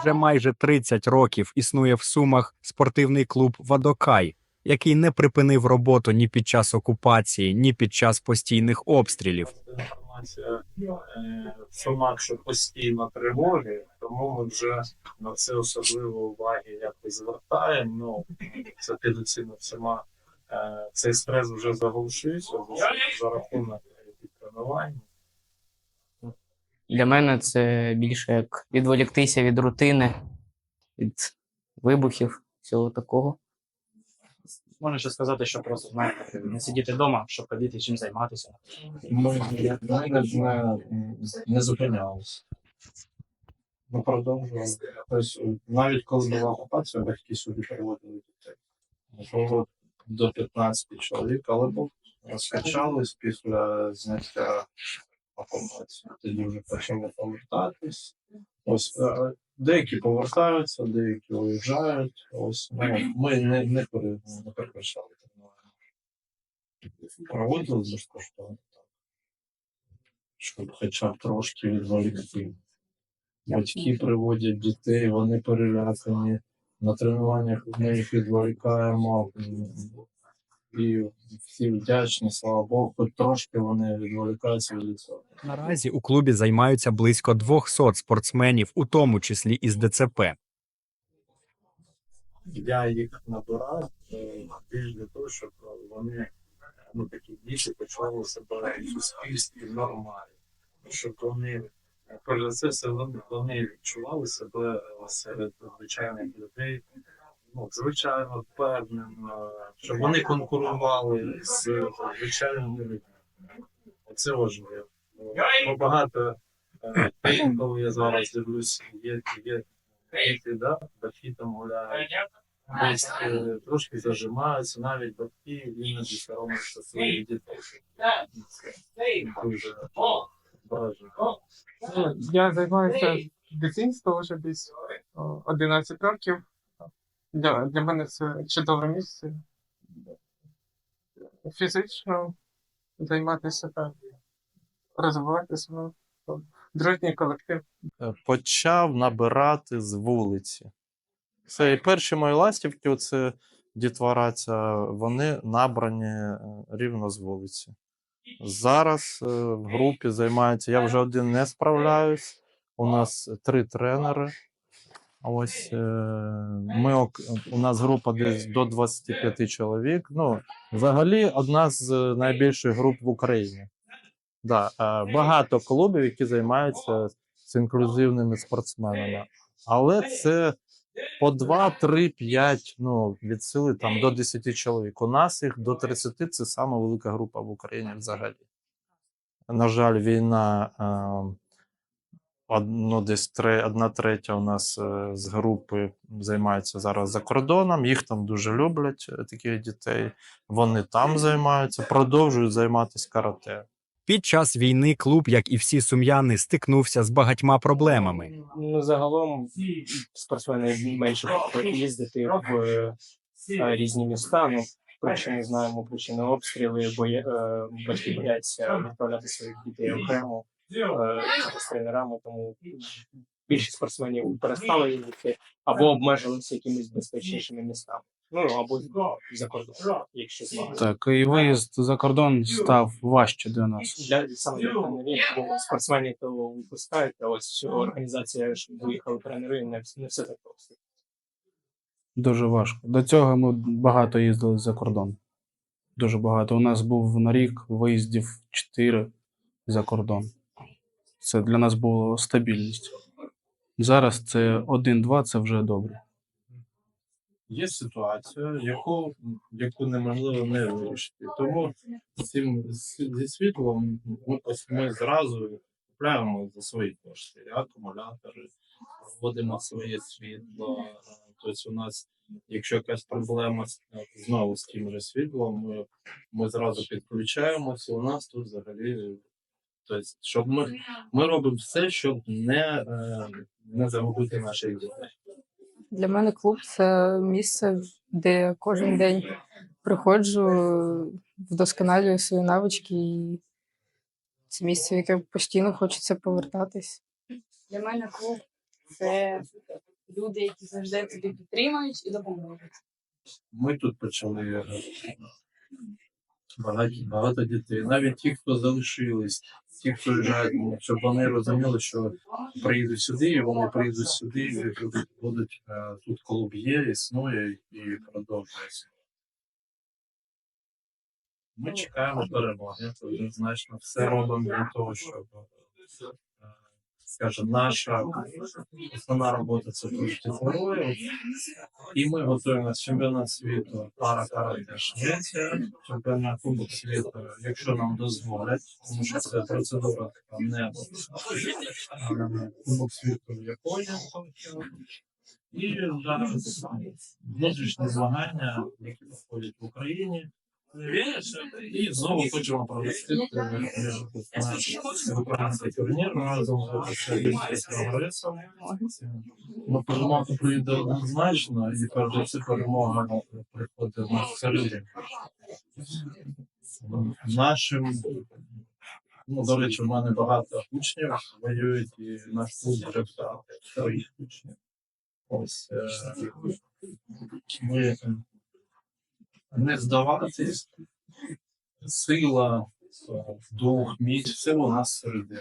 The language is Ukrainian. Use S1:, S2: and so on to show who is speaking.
S1: Вже майже 30 років існує в Сумах спортивний клуб Вадокай, який не припинив роботу ні під час окупації, ні під час постійних обстрілів.
S2: Е, в Сумах, що постійно тривоги, тому ми вже на це особливо уваги якось звертаємо. Ну, це всіма. Е, Цей стрес вже заглушився за, за рахунок тренувань.
S3: Для мене це більше як відволіктися від рутини, від вибухів, всього такого.
S4: Можна ще сказати, що просто знаєте, не сидіти вдома, щоб ходити чим займатися.
S2: Ми, ми не, не, не зупинялися. Ми продовжували. Тобто, навіть коли була окупація, батьки сюди переводили дітей. Було до 15 чоловік, але був скачались після зняття окупації. Тоді вже почали повертатись. Ось е, деякі повертаються, деякі уїжджають. Ось ну, ми не, не, пере- не перекращали тренування. Проводили безкоштовно так. Щоб хоча б трошки відволікти. Батьки приводять дітей, вони перелякані. На тренуваннях ми їх відволікаємо. І всі вдячні, слава Богу, хоч трошки вони відволікаються від цього.
S1: Наразі у клубі займаються близько 200 спортсменів, у тому числі із ДЦП.
S2: Я їх набираю е, більш для того, щоб вони ну, такі діти почали себе в суспільстві нормально. Щоб вони, е, перш за все, вони, відчували себе е, серед звичайних людей. Ну, звичайно, впевнено, щоб вони конкурували з звичайними людьми. Це важливо. Бо багато е, коли я зараз дивлюсь, є, є діти, да, батьки там гуляють десь е, трошки зажимаються, навіть батьки іноді соромляться своїх дітей. Дуже.
S5: Ну, Я займаюся з дитинства вже десь 11 років. Для, для мене це чудове місце. Фізично займатися так, розвиватися. Ну, дружній колектив.
S6: почав набирати з вулиці. Це і перші мої ластівки, оце дітвора ця, вони набрані е, рівно з вулиці. Зараз е, в групі займаються. Я вже один не справляюсь. У нас три тренери. Ось е, ми у нас група десь до 25 чоловік. Ну, взагалі, одна з найбільших груп в Україні. Да, е, багато клубів, які займаються з інклюзивними спортсменами. Але це по 2, 3, 5, ну, від сили там до 10 чоловік. У нас їх до 30 це сама велика група в Україні взагалі. На жаль, війна. Од- ну, десь три, одна третя у нас е, з групи займається зараз за кордоном. Їх там дуже люблять, е, таких дітей. Вони там займаються, продовжують займатися карате.
S1: Під час війни клуб, як і всі сум'яни, стикнувся з багатьма проблемами.
S7: Ну, загалом спортсмени менше їздити в е, різні міста. Ну, причини знаємо, причини обстріли, бо батьки бояться відправляти своїх дітей окремо з тренерами, тому більшість спортсменів перестали їздити або обмежилися якимись безпечнішими містами. Ну або за кордон, якщо змагати.
S4: Так, і виїзд за кордон став важче для нас.
S7: Для саме для тренерів, бо спортсменів то випускають, а ось організація, щоб виїхали тренери, не, не все так просто.
S4: Дуже важко. До цього ми багато їздили за кордон. Дуже багато. У нас був на рік виїздів 4 за кордон. Це для нас було стабільність. Зараз це 1-2, це вже добре.
S2: Є ситуація, яку, яку неможливо не вирішити. Тому цим зі світлом ми, ось ми зразу купляємо за свої кошти акумулятори, вводимо своє світло. Тобто у нас, якщо якась проблема знову з тим же світлом, ми, ми зразу підключаємося. У нас тут взагалі, тобто, щоб ми, ми робимо все, щоб не, е, не загубити наших дітей.
S8: Для мене клуб це місце, де я кожен день приходжу, вдосконалюю свої навички і Це місце, в яке постійно хочеться повертатись.
S9: Для мене клуб це люди, які завжди тобі підтримують і допоможуть.
S2: Ми тут почали е, багато, дітей. Навіть ті, хто залишились, ті, хто їжджають, ну, щоб вони розуміли, що приїдуть сюди, і вони приїдуть сюди, і будуть, е, тут клуб є, існує і продовжується. Ми чекаємо перемоги. Однозначно, все робимо для того, щоб скажімо, наша основна робота це трошки героїв. І ми готуємося чемпіонат світу пара карате Швеція, чемпіонат Кубок світу, якщо нам дозволять, тому що це процедура така не е, Кубок світу в Японії. І зараз внутрішні змагання, які проходять в Україні. І знову хочемо провести український турнір разом з Олімпійським прогресом. Ну, перемога прийде однозначно, і перш за все перемога приходить в нас всередині. Нашим, ну, до речі, в мене багато учнів воюють, і наш клуб вже своїх учнів. Ось е, ми не здаватись, сила, е, дух, міць, все у нас всередині.